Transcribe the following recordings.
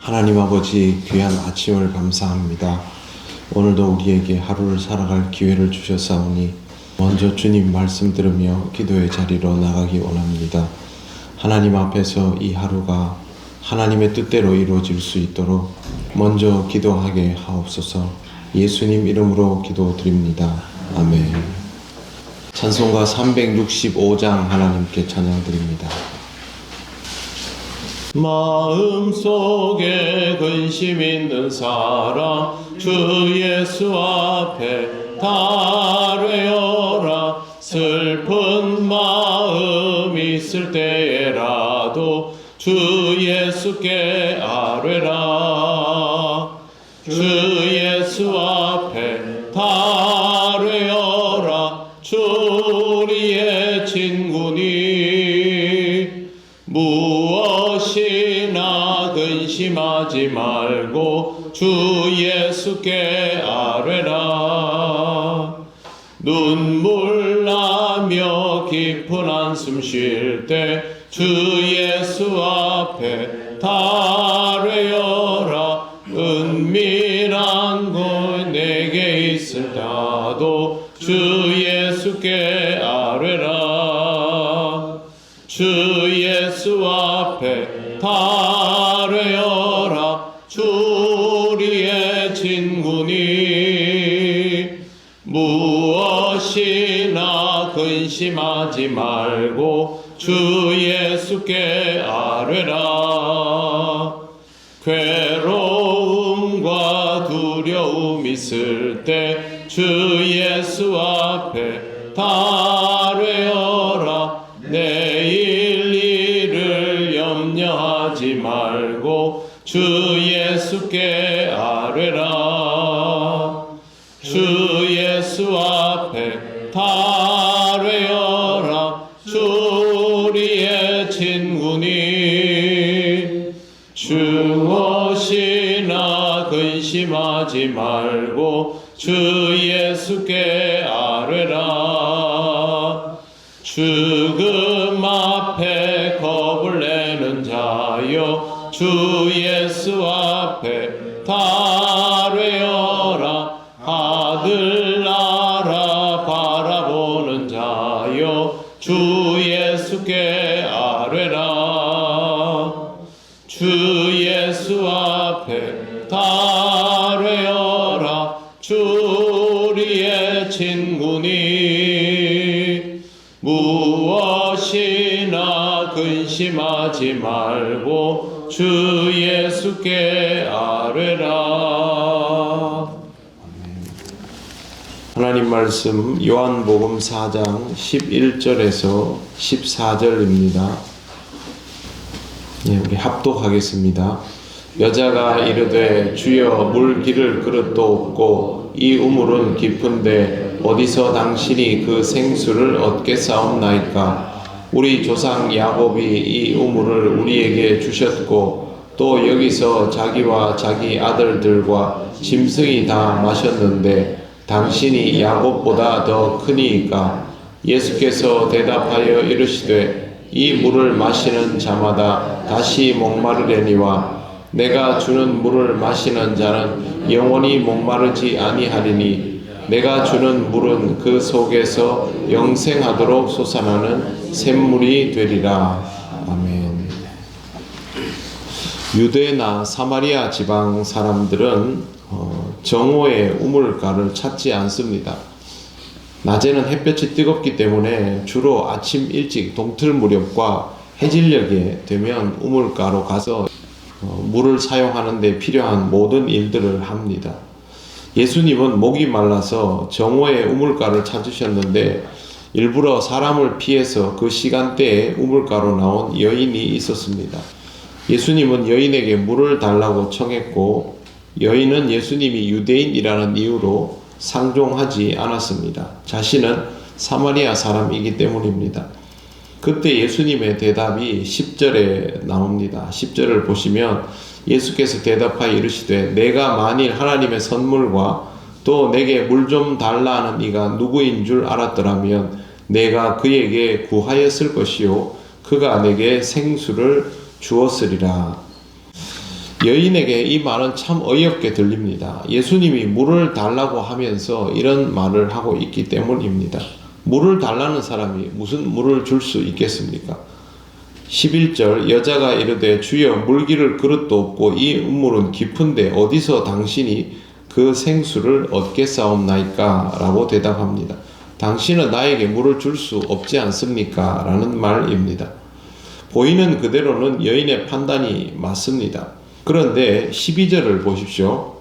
하나님 아버지 귀한 아침을 감사합니다. 오늘도 우리에게 하루를 살아갈 기회를 주셨사오니 먼저 주님 말씀 들으며 기도의 자리로 나가기 원합니다. 하나님 앞에서 이 하루가 하나님의 뜻대로 이루어질 수 있도록 먼저 기도하게 하옵소서 예수님 이름으로 기도드립니다. 아멘. 찬송가 365장 하나님께 찬양드립니다. 마음속에 근심 있는 사람 주 예수 앞에 달회어라. 슬픈 마음 있을 때라도 주 예수께 아뢰라. 주 예수 앞에 달 하지 말고 주 예수께 아뢰라. 눈물 나며 깊은 한숨 쉴 때 주 예수 앞에 달뢰어라. 은밀한 곳 내게 있을 때도 주 예수께 아뢰라. 주 예수 앞에 달 근심하지 말고 주 예수께 아뢰라. 괴로움과 두려움 있을 때 주 예수 앞에 달뢰어라. 내일 일을 염려하지 말고 주 예수께 무엇이나 근심하지 말고 주 예수께 아뢰라. 죽음 앞에 겁을 내는 자여 주 예수 앞에 달뢰어라. 하늘나라 바라보는 자여 주 예수께 아뢰라. 주 하지 말고 주 예수께 아뢰라 하나님 말씀 요한복음 4장 11절에서 14절입니다. 예, 우리 합독하겠습니다. 여자가 이르되 주여 물 기를 그릇도 없고 이 우물은 깊은데 어디서 당신이 그 생수를 얻겠사옵나이까 우리 조상 야곱이 이 우물을 우리에게 주셨고 또 여기서 자기와 자기 아들들과 짐승이 다 마셨는데 당신이 야곱보다 더 크니이까 예수께서 대답하여 이르시되 이 물을 마시는 자마다 다시 목마르려니와 내가 주는 물을 마시는 자는 영원히 목마르지 아니하리니 내가 주는 물은 그 속에서 영생하도록 솟아나는 샘물이 되리라 아멘. 유대나 사마리아 지방 사람들은 어, 정오의 우물가를 찾지 않습니다. 낮에는 햇볕이 뜨겁기 때문에 주로 아침 일찍 동틀 무렵과 해질녘에 되면 우물가로 가서 어, 물을 사용하는 데 필요한 모든 일들을 합니다. 예수님은 목이 말라서 정오의 우물가를 찾으셨는데 일부러 사람을 피해서 그 시간대에 우물가로 나온 여인이 있었습니다. 예수님은 여인에게 물을 달라고 청했고 여인은 예수님이 유대인이라는 이유로 상종하지 않았습니다. 자신은 사마리아 사람이기 때문입니다. 그때 예수님의 대답이 10절에 나옵니다. 10절을 보시면 예수께서 대답하여 이르시되 내가 만일 하나님의 선물과 또 내게 물 좀 달라 하는 이가 누구인 줄 알았더라면 내가 그에게 구하였을 것이요 그가 내게 생수를 주었으리라. 여인에게 이 말은 참 어이없게 들립니다. 예수님이 물을 달라고 하면서 이런 말을 하고 있기 때문입니다. 물을 달라는 사람이 무슨 물을 줄 수 있겠습니까? 11절 여자가 이르되 주여 물기를 그릇도 없고 이 우물은 깊은데 어디서 당신이 그 생수를 얻겠사옵나이까? 라고 대답합니다. 당신은 나에게 물을 줄 수 없지 않습니까? 라는 말입니다. 보이는 그대로는 여인의 판단이 맞습니다. 그런데 12절을 보십시오.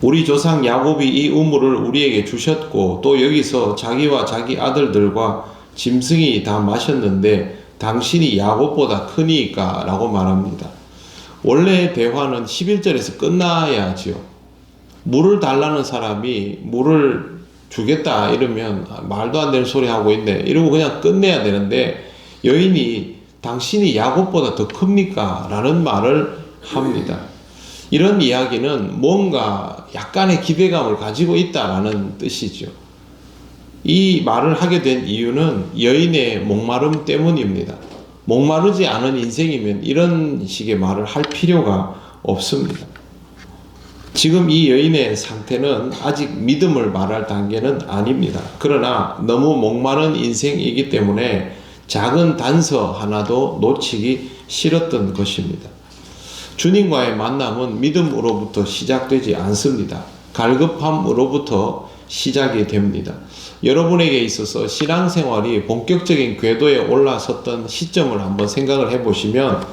우리 조상 야곱이 이 우물을 우리에게 주셨고 또 여기서 자기와 자기 아들들과 짐승이 다 마셨는데 당신이 야곱보다 크니까 라고 말합니다. 원래 대화는 11절에서 끝나야지요. 물을 달라는 사람이 물을 주겠다 이러면 아, 말도 안 되는 소리 하고 있네 이러고 그냥 끝내야 되는데 여인이 당신이 야곱보다 더 큽니까? 라는 말을 합니다. 이런 이야기는 뭔가 약간의 기대감을 가지고 있다라는 뜻이죠. 이 말을 하게 된 이유는 여인의 목마름 때문입니다. 목마르지 않은 인생이면 이런 식의 말을 할 필요가 없습니다. 지금 이 여인의 상태는 아직 믿음을 말할 단계는 아닙니다. 그러나 너무 목마른 인생이기 때문에 작은 단서 하나도 놓치기 싫었던 것입니다. 주님과의 만남은 믿음으로부터 시작되지 않습니다. 갈급함으로부터 시작이 됩니다. 여러분에게 있어서 신앙생활이 본격적인 궤도에 올라섰던 시점을 한번 생각을 해보시면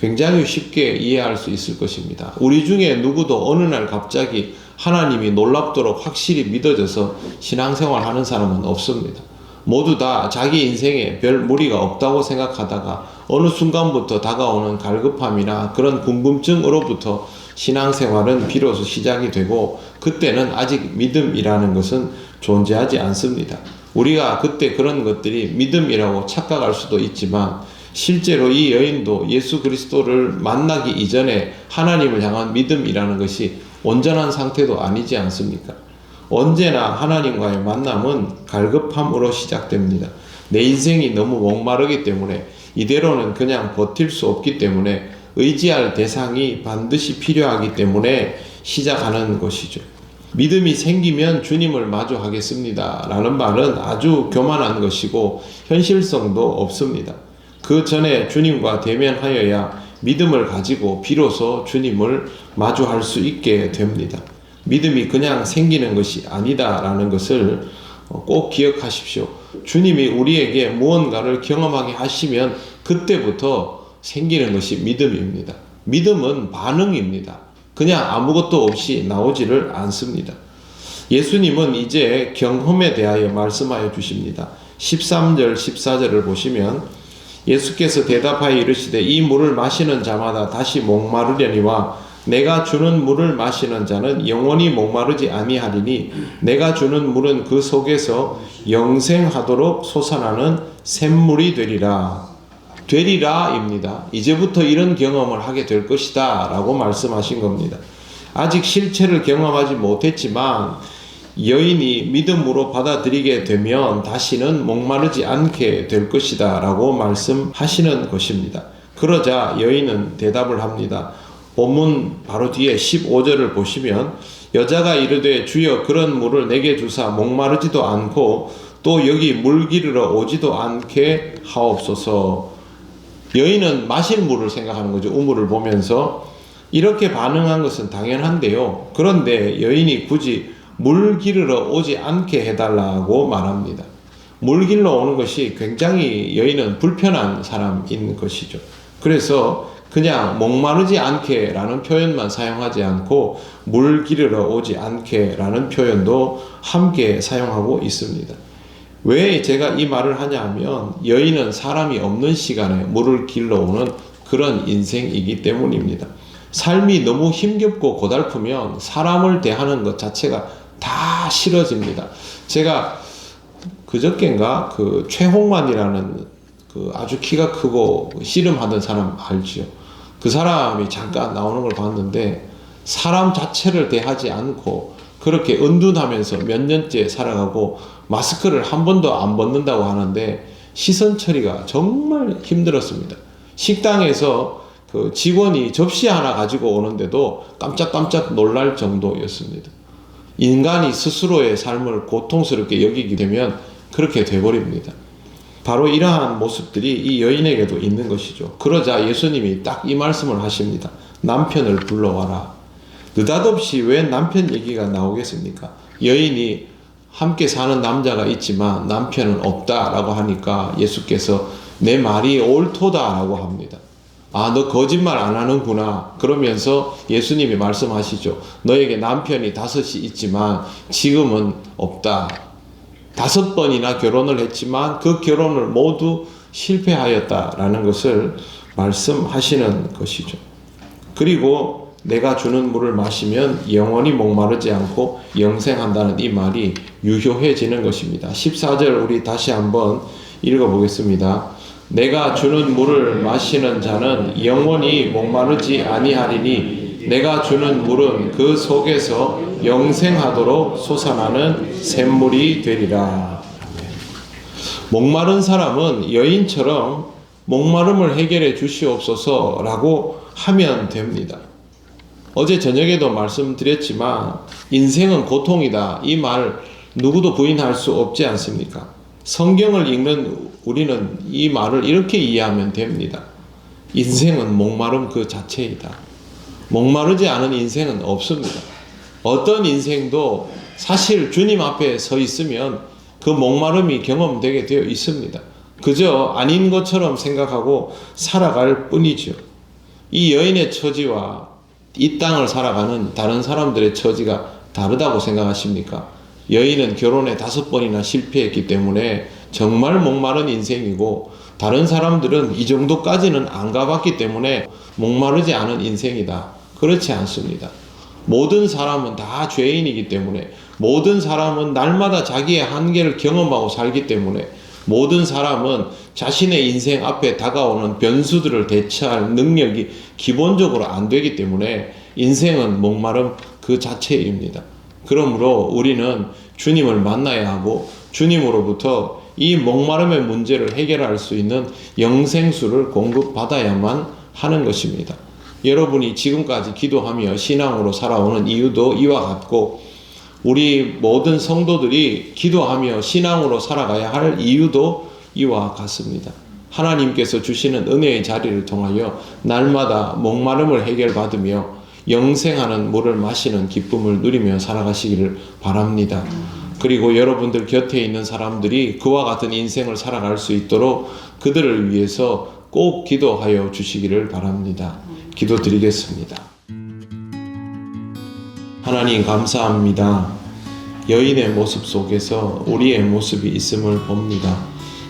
굉장히 쉽게 이해할 수 있을 것입니다. 우리 중에 누구도 어느 날 갑자기 하나님이 놀랍도록 확실히 믿어져서 신앙생활 하는 사람은 없습니다. 모두 다 자기 인생에 별 무리가 없다고 생각하다가 어느 순간부터 다가오는 갈급함이나 그런 궁금증으로부터 신앙생활은 비로소 시작이 되고 그때는 아직 믿음이라는 것은 존재하지 않습니다. 우리가 그때 그런 것들이 믿음이라고 착각할 수도 있지만 실제로 이 여인도 예수 그리스도를 만나기 이전에 하나님을 향한 믿음이라는 것이 온전한 상태도 아니지 않습니까? 언제나 하나님과의 만남은 갈급함으로 시작됩니다. 내 인생이 너무 목마르기 때문에 이대로는 그냥 버틸 수 없기 때문에 의지할 대상이 반드시 필요하기 때문에 시작하는 것이죠. 믿음이 생기면 주님을 마주하겠습니다. 라는 말은 아주 교만한 것이고 현실성도 없습니다. 그 전에 주님과 대면하여야 믿음을 가지고 비로소 주님을 마주할 수 있게 됩니다. 믿음이 그냥 생기는 것이 아니다라는 것을 꼭 기억하십시오. 주님이 우리에게 무언가를 경험하게 하시면 그때부터 생기는 것이 믿음입니다. 믿음은 반응입니다. 그냥 아무것도 없이 나오지를 않습니다. 예수님은 이제 경험에 대하여 말씀하여 주십니다. 13절, 14절을 보시면 예수께서 대답하여 이르시되 이 물을 마시는 자마다 다시 목마르려니와 내가 주는 물을 마시는 자는 영원히 목마르지 아니하리니 내가 주는 물은 그 속에서 영생하도록 솟아나는 샘물이 되리라. 되리라입니다. 이제부터 이런 경험을 하게 될 것이다 라고 말씀하신 겁니다. 아직 실체를 경험하지 못했지만 여인이 믿음으로 받아들이게 되면 다시는 목마르지 않게 될 것이다 라고 말씀하시는 것입니다. 그러자 여인은 대답을 합니다. 본문 바로 뒤에 15절을 보시면 여자가 이르되 주여 그런 물을 내게 주사 목마르지도 않고 또 여기 물 기르러 오지도 않게 하옵소서. 여인은 마실 물을 생각하는 거죠. 우물을 보면서 이렇게 반응한 것은 당연한데요. 그런데 여인이 굳이 물 기르러 오지 않게 해달라고 말합니다. 물 길러 오는 것이 굉장히 여인은 불편한 사람인 것이죠. 그래서 그냥 목마르지 않게 라는 표현만 사용하지 않고 물 기르러 오지 않게 라는 표현도 함께 사용하고 있습니다. 왜 제가 이 말을 하냐 하면 여인은 사람이 없는 시간에 물을 길러 오는 그런 인생이기 때문입니다. 삶이 너무 힘겹고 고달프면 사람을 대하는 것 자체가 다 싫어집니다. 제가 그저께인가 그 최홍만이라는 그 아주 키가 크고 씨름하던 사람 알지요. 그 사람이 잠깐 나오는 걸 봤는데 사람 자체를 대하지 않고 그렇게 은둔하면서 몇 년째 살아가고 마스크를 한 번도 안 벗는다고 하는데 시선 처리가 정말 힘들었습니다. 식당에서 그 직원이 접시 하나 가지고 오는데도 깜짝깜짝 놀랄 정도였습니다. 인간이 스스로의 삶을 고통스럽게 여기게 되면 그렇게 돼버립니다. 바로 이러한 모습들이 이 여인에게도 있는 것이죠. 그러자 예수님이 딱 이 말씀을 하십니다. 남편을 불러와라. 느닷없이 왜 남편 얘기가 나오겠습니까? 여인이 함께 사는 남자가 있지만 남편은 없다라고 하니까 예수께서 내 말이 옳도다라고 합니다. 아, 너 거짓말 안 하는구나. 그러면서 예수님이 말씀하시죠. 너에게 남편이 다섯이 있지만 지금은 없다. 다섯 번이나 결혼을 했지만 그 결혼을 모두 실패하였다라는 것을 말씀하시는 것이죠. 그리고 내가 주는 물을 마시면 영원히 목마르지 않고 영생한다는 이 말이 유효해지는 것입니다. 14절 우리 다시 한번 읽어보겠습니다. 내가 주는 물을 마시는 자는 영원히 목마르지 아니하리니 내가 주는 물은 그 속에서 영생하도록 솟아나는 샘물이 되리라. 목마른 사람은 여인처럼 목마름을 해결해 주시옵소서라고 하면 됩니다. 어제 저녁에도 말씀드렸지만 인생은 고통이다. 이 말 누구도 부인할 수 없지 않습니까? 성경을 읽는 우리는 이 말을 이렇게 이해하면 됩니다. 인생은 목마름 그 자체이다. 목마르지 않은 인생은 없습니다. 어떤 인생도 사실 주님 앞에 서 있으면 그 목마름이 경험되게 되어 있습니다. 그저 아닌 것처럼 생각하고 살아갈 뿐이죠. 이 여인의 처지와 이 땅을 살아가는 다른 사람들의 처지가 다르다고 생각하십니까? 여인은 결혼에 다섯 번이나 실패했기 때문에 정말 목마른 인생이고 다른 사람들은 이 정도까지는 안 가봤기 때문에 목마르지 않은 인생이다. 그렇지 않습니다. 모든 사람은 다 죄인이기 때문에 모든 사람은 날마다 자기의 한계를 경험하고 살기 때문에 모든 사람은 자신의 인생 앞에 다가오는 변수들을 대처할 능력이 기본적으로 안 되기 때문에 인생은 목마름 그 자체입니다. 그러므로 우리는 주님을 만나야 하고 주님으로부터 이 목마름의 문제를 해결할 수 있는 영생수를 공급받아야만 하는 것입니다. 여러분이 지금까지 기도하며 신앙으로 살아오는 이유도 이와 같고 우리 모든 성도들이 기도하며 신앙으로 살아가야 할 이유도 이와 같습니다. 하나님께서 주시는 은혜의 자리를 통하여 날마다 목마름을 해결받으며 영생하는 물을 마시는 기쁨을 누리며 살아가시기를 바랍니다. 그리고 여러분들 곁에 있는 사람들이 그와 같은 인생을 살아갈 수 있도록 그들을 위해서 꼭 기도하여 주시기를 바랍니다. 기도드리겠습니다. 하나님 감사합니다. 여인의 모습 속에서 우리의 모습이 있음을 봅니다.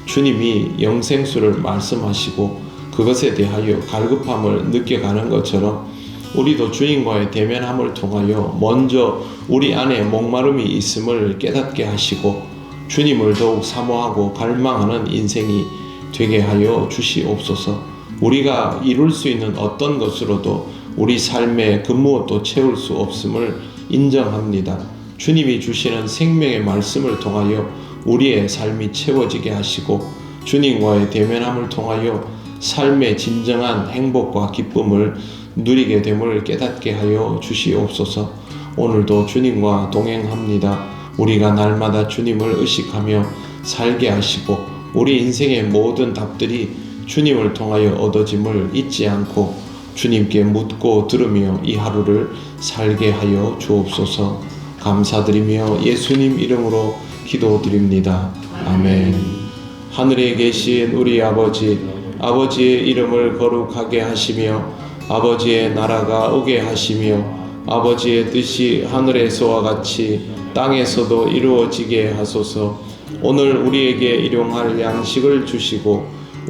주님이 영생수를 말씀하시고 그것에 대하여 갈급함을 느껴가는 것처럼 우리도 주님과의 대면함을 통하여 먼저 우리 안에 목마름이 있음을 깨닫게 하시고 주님을 더욱 사모하고 갈망하는 인생이 되게 하여 주시옵소서. 우리가 이룰 수 있는 어떤 것으로도 우리 삶의 그 무엇도 채울 수 없음을 인정합니다. 주님이 주시는 생명의 말씀을 통하여 우리의 삶이 채워지게 하시고 주님과의 대면함을 통하여 삶의 진정한 행복과 기쁨을 누리게 됨을 깨닫게 하여 주시옵소서. 오늘도 주님과 동행합니다. 우리가 날마다 주님을 의식하며 살게 하시고 우리 인생의 모든 답들이 주님을 통하여 얻어짐을 잊지 않고 주님께 묻고 들으며 이 하루를 살게 하여 주옵소서. 감사드리며 예수님 이름으로 기도드립니다. 아멘. 하늘에 계신 우리 아버지, 아버지의 이름을 거룩하게 하시며 아버지의 나라가 오게 하시며 아버지의 뜻이 하늘에서와 같이 땅에서도 이루어지게 하소서. 오늘 우리에게 일용할 양식을 주시고